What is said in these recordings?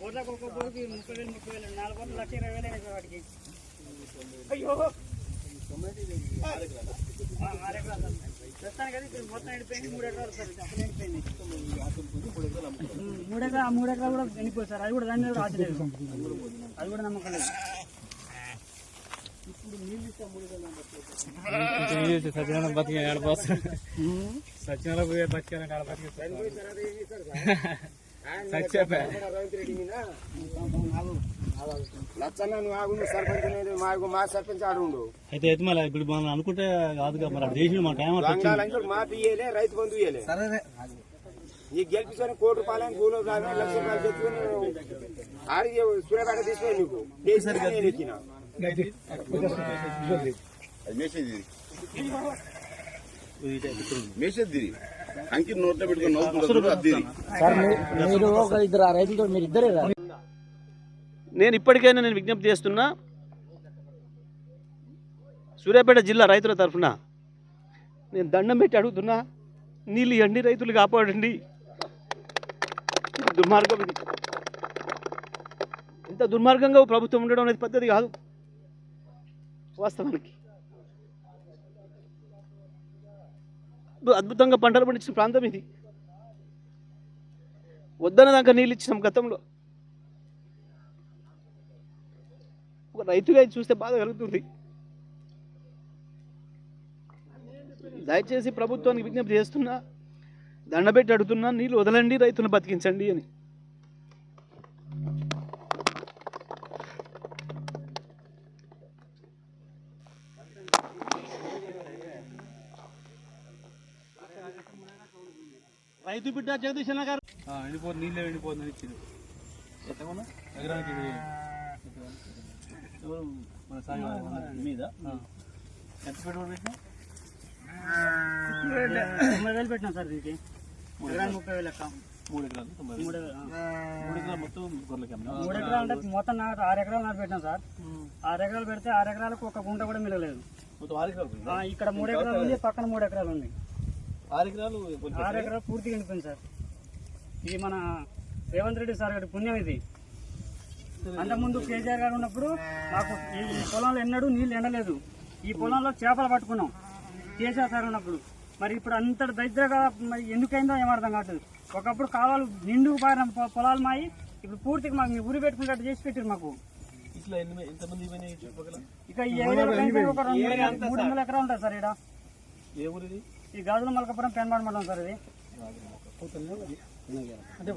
ఒక్క ముప్పై వేలు ముప్పై వేలు నాలుగు బోర్లు లక్ష ఇరవై వేలు సార్ వాటికి అయ్యో ఆ, ఆరు మొత్తం మూడు సార్ ఎకరా ఆ మూడు ఎకరాలు కూడా వెళ్ళిపోయి సార్ అది కూడా దాని మీద కూడా అది కూడా నమ్మకం లేదు సత్యనారాయణ బతికే. ఆడపోతారు సత్యనారాయణ పోయి లచ్చన్న నువ్వు ఆగు నువ్వు సర్పంచ్ అనేది మా మా సర్పంచ్ ఆడు ఉండు అయితే అయితే మళ్ళీ ఇప్పుడు మనం అనుకుంటే కాదుగా మరి అక్కడ చేసిన మా టైం అట్లా వచ్చింది? రంగాలంటే మా ఇయ్యలే రైతు బంధు ఇయ్యలే. నీకు గెలిపించుకొని కోటి రూపాయలు కూలో రాగా లక్ష రూపాయలు తెచ్చుకొని ఆడి సూర్యపేట తీసుకొని నీకు. కేసీఆర్ నేను ఎక్కిన మెసేజ్ మెసేజ్ తిరిగి అంకి నోట్లో పెట్టుకుని నవ్వుకుంటారు అది మీరు ఒక ఇద్దరు రైతులతో మీరు ఇద్దరే నేను ఇప్పటికైనా నేను విజ్ఞప్తి చేస్తున్నా సూర్యాపేట జిల్లా రైతుల తరఫున నేను దండం పెట్టి అడుగుతున్నా నీళ్ళు ఇవ్వండి రైతులు కాపాడండి. దుర్మార్గం ఇది. ఇంత దుర్మార్గంగా ప్రభుత్వం ఉండడం అనేది పద్ధతి కాదు. వాస్తవానికి. అద్భుతంగా పంటలు పండించిన ప్రాంతం ఇది. వద్దన దాకా నీళ్ళు ఇచ్చినాం గతంలో. ఒక రైతుగా ఇది చూస్తే బాధ కలుగుతుంది. దయచేసి ప్రభుత్వానికి విజ్ఞప్తి చేస్తున్నా దండబెట్టి అడుగుతున్నా నీళ్ళు వదలండి రైతులను బతికించండి అని. రైతు బిడ్డ జగదీశ్ అన్న గారు. ఎండిపోతుంది నీళ్ళే ఎండిపోతుంది ఇచ్చింది ఎకరానికి మీద? ఎంత పెట్టుబడి పెట్టినా? తొంభై వేలు పెట్టినా సార్ దీనికి. ఎకరానికి ముప్పై వేలు లెక్క మూడు ఎకరాలు తొంభై. మూడు. మూడు ఎకరాలు మొత్తం గొర్రెలకి అమ్మినా మూడు ఎకరాలు అంటే మొత్తం నాకు ఆరు ఎకరాలు నాకు పెట్టినా సార్. ఆరు ఎకరాలు పెడితే ఆరు ఎకరాలకు ఒక గుంట కూడా మిగలేదు ఇక్కడ మూడు ఎకరాలు ఉంది పక్కన మూడు ఎకరాలు ఉంది. ఆరు ఎకరాలు కొంచెం ఆరు ఎకరాలు పూర్తిగా ఎండిపోయింది సార్. ఇది మన రేవంత్ రెడ్డి సార్ గారి పుణ్యం ఇది. అంతకుముందు కేసీఆర్ గారు ఉన్నప్పుడు మాకు ఈ పొలంలో ఎన్నడూ నీళ్ళు ఎండలేదు. ఈ పొలంలో చేపలు పట్టుకున్నాం. కేసీఆర్ సార్ ఉన్నప్పుడు. మరి ఇప్పుడు అంత దరిద్రగా మరి ఎందుకైందో ఏం అర్థం కావట్లేదు. ఒకప్పుడు కావాలి నిండుకు పారిన పొలాలు మాయి. ఇప్పుడు పూర్తిగా మాకు మీ ఊరి పెట్టుకున్నట్టు చేసి పెట్టారు మాకు. ఇట్లా ఎంతమంది ఇక మూడు- వందల ఎకరాలు ఉంటుంది సార్ ఇక్కడ ఏ ఊరిది ఈ గాజుల మలకపురం పెన్మాడ మండలం సార్ ఇది. అయితే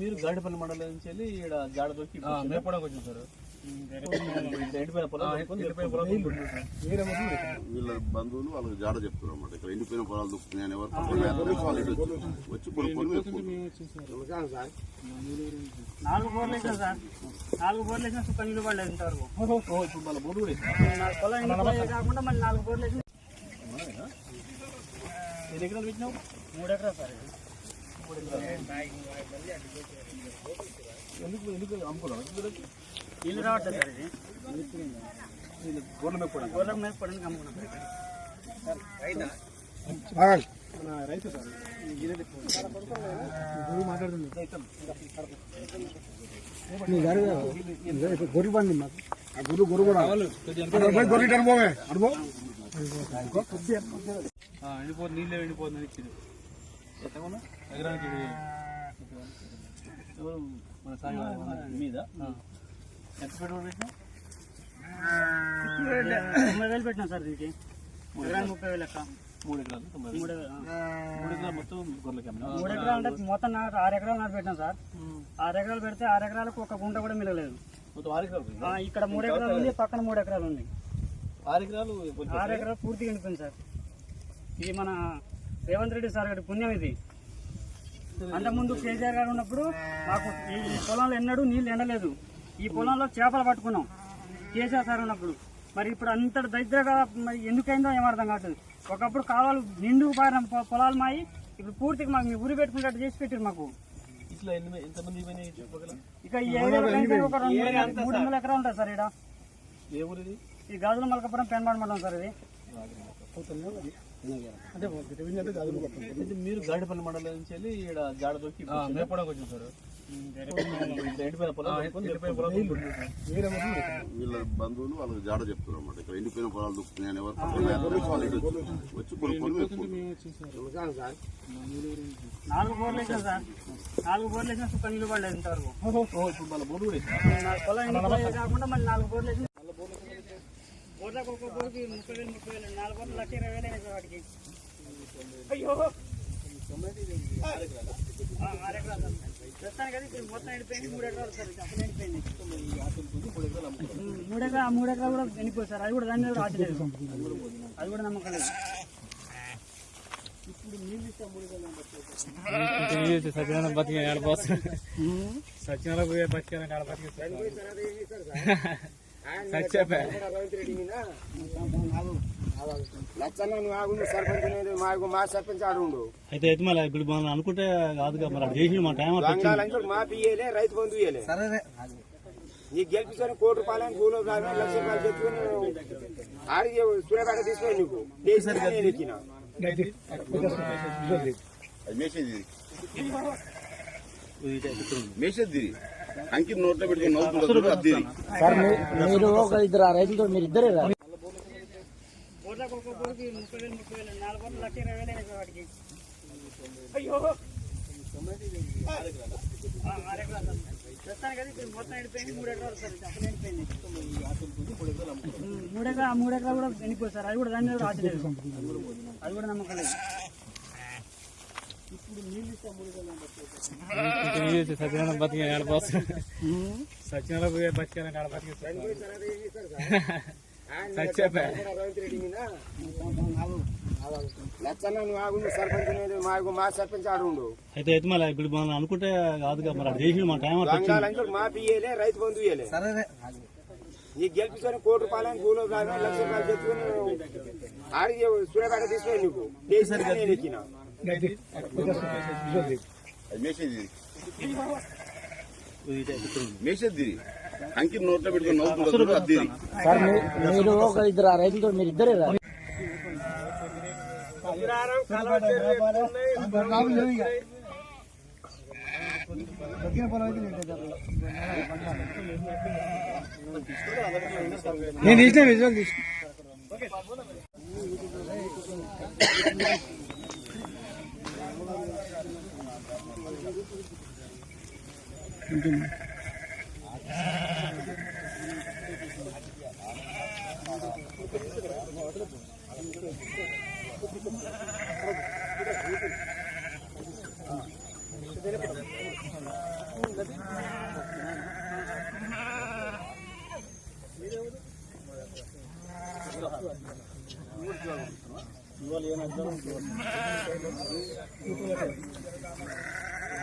మీరు గాడిపల్లి మండలం నుంచి వెళ్ళి ఇక్కడ జాడ దొరికి మేపడానికి వచ్చింది సార్. వీళ్ళ బంధువులు వాళ్ళకి జాడ చెప్తున్నారు అన్నమాట. ఇక్కడ ఎండిపోయిన పొలాలు వాళ్ళు ఇటు వచ్చి-. నాలుగు బోర్లు వేసాం సార్. నాలుగు బోర్లు వేసినా సుఖ ఇంతవరకు. పొలం కాకుండా మళ్ళీ నాలుగు బోర్లు వేసి ఎన్ని ఎకరాలు పెట్టినావు? మూడు ఎకరాలు సార్. ఎందుకు ఎందుకు అమ్ముకున్నావు? నీళ్ళు రావట్లేదు సార్ ఇది. ఇది గొర్రెలు మేపుకోవడానికి. గోర్లకు మీద పడింది అమ్ముకున్నాం ఆ, ఎండిపోతుంది నీళ్ళే ఎండిపోతుంది ఇచ్చింది ఎకరానికి మన సాయి వారి మీద? ఎంత పెట్టుబడి పెట్టినా? తొంభై వేలు పెట్టినా సార్ దీనికి. ఎకరానికి ముప్పై వేలు లెక్క. మూడు ఎకరాలు. మూడు ఎకరాలు మొత్తం గొర్రెలకి మూడు ఎకరాలు అంటే మొత్తం ఆరు ఎకరాలు నాకు పెట్టినా సార్. ఆరు ఎకరాలు పెడితే ఆరు ఎకరాలకు ఒక గుంట కూడా? ఆ, ఇక్కడ మూడు ఎకరాలు ఉంది పక్కన మూడు ఎకరాలు ఉంది ఆరు ఎకరాలు ఆరు ఎకరాలు పూర్తిగా ఎండిపోయింది సార్. ఇది మన రేవంత్ రెడ్డి సార్ గారి పుణ్యం ఇది. అంతకుముందు కేసీఆర్ గారు ఉన్నప్పుడు మాకు ఈ పొలంలో ఎన్నడూ నీళ్ళు ఎండలేదు. ఈ పొలంలో చేపలు పట్టుకున్నాం. కేసీఆర్ సార్ ఉన్నప్పుడు. మరి ఇప్పుడు అంత దరిద్రగా మరి ఎందుకైందో ఏం అర్థం కావట్లేదు. ఒకప్పుడు కావాలి నిండుకు పారిన పొలాలు మాయి ఇప్పుడు పూర్తిగా మాకు మీ ఊరి పెట్టుకున్నట్టు చేసి పెట్టారు మాకు. ఇక మూడు- వందల ఎకరాలు ఉంటుంది సార్ ఇక్కడ ఈ గాజుల మలకపురం పెన్మాడ మండలం సార్ ఇది. మీరు గాడిపల్లి మండలం నుంచి వెళ్ళి ఇక్కడ జాడ మేపడానికి వచ్చారు సార్. వీళ్ళ బంధువులు వాళ్ళకి జాడ చెప్తారు అన్నమాట ఇక్కడ ఎండిపోయిన పొలాలు దుక్కుతున్నాయని ఎవరు వచ్చి- నాలుగు బోర్లు సార్. నాలుగు బోర్లు వేసినా సుఖం ఇంతవరకు. మళ్ళీ. నాలుగు పొలం ఎండిపోయేది కాకుండా మళ్ళీ నాలుగు బోర్లు వేసి బోర్లకు ఒక్కొక్క బోర్కి ముప్పై వేలు ముప్పై వేలు నాలుగు బోర్లు లక్ష ఇరవై వేలు అయినాయి సార్ వాటికి అయ్యో ఆ, ఆరు ఎకరాలు సార్. ప్రస్తుతానికి అది ఇప్పుడు మొత్తం ఎండిపోయింది మూడు ఎకరాలు సార్ ఇది అసలు ఎండిపోయింది ఉమ్, మూడు ఎకరా ఆ మూడు ఎకరాలు కూడా ఎండిపోయి సార్ అది కూడా దాని మీద కూడా ఆశ లేదు అది కూడా నమ్మకం లేదు సత్యనారాయణ బతికే ఆడపోతే సత్యనారాయణ పోయే బతికే ఆడబతికే రవీంద్ర రెడ్డి మీద లచ్చన్న నువ్వు ఆగు సర్పంచ్ నేను మాకు మా సర్పంచ్ ఆడుండు అయితే అయితే మళ్ళీ ఇప్పుడు మనం అనుకుంటే మరి చేసి టైం బంగాళంచుడు మా పియ్యలే రైతు బంధు ఇయ్యలే నీకు గెలిపించుకొని కోటి రూపాయలు కూలో లక్ష రూపాయలు తెచ్చుకొని ఆడి సూర్యపేట తీసుకొని నీకు ఎక్కిన. మేసేది తిరిగి అంకి నోట్లో పెట్టుకుని నవ్వుతుంటారు అది తిరిగి మీరు ఒక ఇద్దరు రైతులతో మీరు ఇద్దరే రా బోర్లకు ఒక్కొక్క బోర్కి ముప్పై వేలు ముప్పై వేలు నాలుగు బోర్లు లక్ష ఇరవై వేలు అయినాయి సార్ వాటికి అయ్యో ఆ, ఆరు ఎకరాలు సార్. ప్రస్తుతానికి అది ఇప్పుడు మొత్తం ఎండిపోయింది మూడు ఎకరాలు సార్ ఇది అసలు ఎండిపోయింది ఉమ్, మూడు ఎకరా ఆ మూడు ఎకరాలు కూడా ఎండిపోయి సార్. అది కూడా దాని మీద కూడా ఆశ లేదు అది కూడా నమ్మకం లేదు. సత్యనారాయణ బతికే ఆడపోతే సత్యనారాయణ పోయే బతికే ఆడబతికే రవీంద్ర రెడ్డి మీద లచ్చన్న నువ్వు ఆగు నువ్వు సర్పంచ్ నేను మాకు మా సర్పంచ్ ఆడుండు అయితే అయితే మళ్ళీ ఇప్పుడు మనం అనుకుంటే కాదుగా మరి అటు చేసి మన టైం బంగాళంచుడు మా పియ్యలే రైతు బంధు ఇయ్యలే నీకు గెలిపించుకొని కోటి రూపాయలు కూలో రాగా లక్ష రూపాయలు తెచ్చుకొని ఆడి సూర్యపేట తీసుకొని నీకు దేశానికి నేను ఎక్కిన అది మేసేది మేసేది తిరిగి అంకి నోట్లో పెట్టుకుని నవ్వుతుంటారు అది తిరిగి సార్ మీ- మీరు ఒక ఇద్దరు రైతులతో మీరు ఇద్దరే రా నేను తీసిన విజువల్ mungkin ಇವಾಗ ಏನಾಗ್ತಾರೆ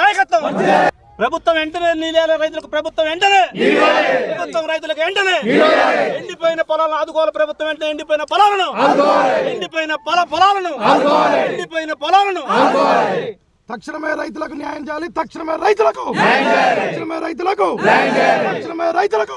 నాయకత్వం! ప్రభుత్వం వెంటనే నీళ్ళ రైతులకు ప్రభుత్వం వెంటనే! ప్రభుత్వం రైతులకు వెంటనే! ఎండిపోయిన పొలాలను ఆదుకోవాలి ప్రభుత్వం వెంటనే ఎండిపోయిన పొలాలను. ఎండిపోయిన పొల పొలాలను. ఎండిపోయిన పొలాలను. తక్షణమే రైతులకు న్యాయం చేయాలి తక్షణమే రైతులకు. తక్షణమే రైతులకు. తక్షణమే రైతులకు.